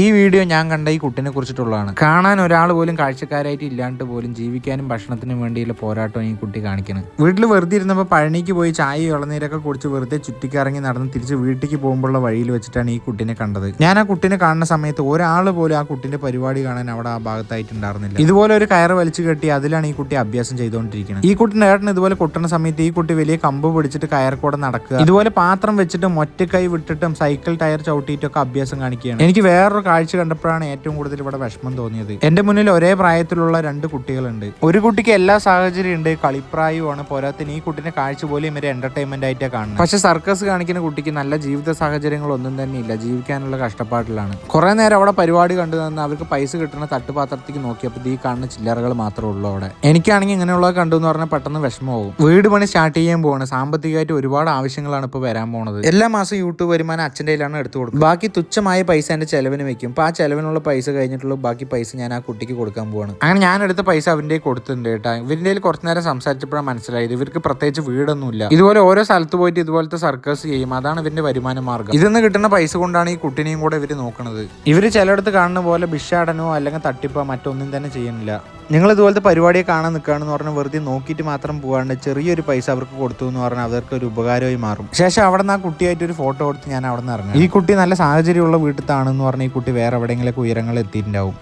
ഈ വീഡിയോ ഞാൻ കണ്ട ഈ കുട്ടിനെ കുറിച്ചിട്ടുള്ളതാണ്. കാണാൻ ഒരാൾ പോലും കാഴ്ചക്കാരായിട്ട് ഇല്ലാണ്ട് പോലും ജീവിക്കാനും ഭക്ഷണത്തിനും വേണ്ടിയുള്ള പോരാട്ടം ഈ കുട്ടി കാണിക്കുന്നത് വീട്ടിൽ വെറുതെ ഇരുന്നപ്പോൾ പഴനിക്ക് പോയി ചായ ഇളനീരൊക്കെ കുടിച്ച് വെറുതെ ചുറ്റിക്കറങ്ങി നടന്ന് തിരിച്ച് വീട്ടിലേക്ക് പോകുമ്പോഴുള്ള വഴിയിൽ വെച്ചിട്ടാണ് ഈ കുട്ടിനെ കണ്ടത്. ഞാൻ ആ കുട്ടിനെ കാണുന്ന സമയത്ത് ഒരാൾ പോലും ആ കുട്ടിന്റെ പരിപാടി കാണാൻ അവിടെ ആ ഭാഗത്തായിട്ടുണ്ടായിരുന്നില്ല ഇതുപോലെ ഒരു കയറ് വലിച്ചു കെട്ടി അതിലാണ് ഈ കുട്ടി അഭ്യാസം ചെയ്തുകൊണ്ടിരിക്കുന്നത് ഈ കുട്ടിന്റെ ഏട്ടൻ ഇതുപോലെ കൊട്ടുന്ന സമയത്ത് ഈ കുട്ടി വലിയ കമ്പ് പിടിച്ചിട്ട് കയർക്കൂടെ നടക്കുക. ഇതുപോലെ പാത്രം വെച്ചിട്ടും ഒറ്റക്കൈ വിട്ടിട്ടും സൈക്കിൾ ടയർ ചവിട്ടിയിട്ടൊക്കെ അഭ്യാസം കാണിക്കുകയാണ്. എനിക്ക് വേറൊരു കാഴ്ച കണ്ടപ്പോഴാണ് ഏറ്റവും കൂടുതൽ ഇവിടെ വിഷമം തോന്നിയത്. എന്റെ മുന്നിൽ ഒരേ പ്രായത്തിലുള്ള രണ്ട് കുട്ടികളുണ്ട്. ഒരു കുട്ടിക്ക് എല്ലാ സാഹചര്യം ഉണ്ട് കളിപ്രായവുമാണ്. പോരാത്തിന് ഈ കുട്ടിന്റെ കാഴ്ച പോലും ഇവരെ എന്റർടൈൻമെന്റ് ആയിട്ടാണ് കാണുന്നത്. പക്ഷെ സർക്കസ് കാണിക്കുന്ന കുട്ടിക്ക് നല്ല ജീവിത സാഹചര്യങ്ങളൊന്നും തന്നെ ഇല്ല ജീവിക്കാനുള്ള കഷ്ടപ്പാടിലാണ്. കുറെ നേരം അവിടെ പരിപാടി കണ്ടു നിന്ന് അവർക്ക് പൈസ കിട്ടുന്ന തട്ടുപാത്രത്തേക്ക് നോക്കിയപ്പോൾ ഈ കാണുന്ന ചില്ലറകൾ മാത്രമേ ഉള്ളൂ അവിടെ. എനിക്കാണെങ്കിൽ ഇങ്ങനെയുള്ളത് കണ്ടു എന്ന് പറഞ്ഞാൽ പെട്ടെന്ന് വിഷമമാവും. വീട് പണി സ്റ്റാർട്ട് ചെയ്യാൻ പോവാണ്. സാമ്പത്തികമായിട്ട് ഒരുപാട് ആവശ്യങ്ങളാണ് ഇപ്പോൾ വരാൻ പോണത്. എല്ലാ മാസം യൂട്യൂബ് വരുമാനം അച്ഛന്റെ കയ്യിലാണ് എടുത്തു കൊടുക്കുന്നത്. ബാക്കി തുച്ഛമായ പൈസ എന്റെ ചെലവിന് വെക്കും അപ്പോൾ ആ ചിലവിനുള്ള പൈസ കഴിഞ്ഞിട്ടുള്ള ബാക്കി പൈസ ഞാൻ ആ കുട്ടിക്ക് കൊടുക്കാൻ പോവാണ്. അങ്ങനെ ഞാൻ എടുത്ത പൈസ അവന്റെ കൊടുത്തിട്ടുണ്ട് കേട്ടോ. കയ്യിൽ കുറച്ച് നേരം സംസാരിച്ചപ്പോഴാണ് മനസ്സിലായത്. ഇവർക്ക് പ്രത്യേകിച്ച് വീടൊന്നുമില്ല. ഇതുപോലെ ഓരോ സ്ഥലത്ത് പോയിട്ട് ഇതുപോലത്തെ സർക്കസ് ചെയ്യും. അതാണ് ഇവന്റെ വരുമാന മാർഗം. ഇതിൽ നിന്ന് കിട്ടുന്ന പൈസ കൊണ്ടാണ് ഈ കുട്ടിനെയും കൂടെ ഇവർ നോക്കുന്നത് ഇവർ ചിലയിടത്ത് കാണുന്ന പോലെ ഭിക്ഷാടനോ അല്ലെങ്കിൽ തട്ടിപ്പോ മറ്റൊന്നും തന്നെ ചെയ്യുന്നില്ല. നിങ്ങൾ ഇതുപോലത്തെ പരിപാടിയെ കാണാൻ നിൽക്കുകയാണെന്ന് പറഞ്ഞാൽ വെറുതെ നോക്കിയിട്ട് മാത്രം പോകാണ്ട് ചെറിയൊരു പൈസ അവർക്ക് കൊടുത്തു എന്ന് പറഞ്ഞാൽ അവർക്ക് ഒരു ഉപകാരമായി മാറും. ശേഷം അവിടെ നിന്ന് ആ കുട്ടിയായിട്ട് ഒരു ഫോട്ടോ എടുത്ത് ഞാൻ അവിടെ നിന്ന് ഇറങ്ങി ഈ കുട്ടി നല്ല സാഹചര്യമുള്ള വീട്ടിൽ താണെന്ന് പറഞ്ഞാൽ ഈ കുട്ടി വേറെ എവിടെയെങ്കിലും ഉയരങ്ങൾ എത്തിയിട്ടുണ്ടാവും.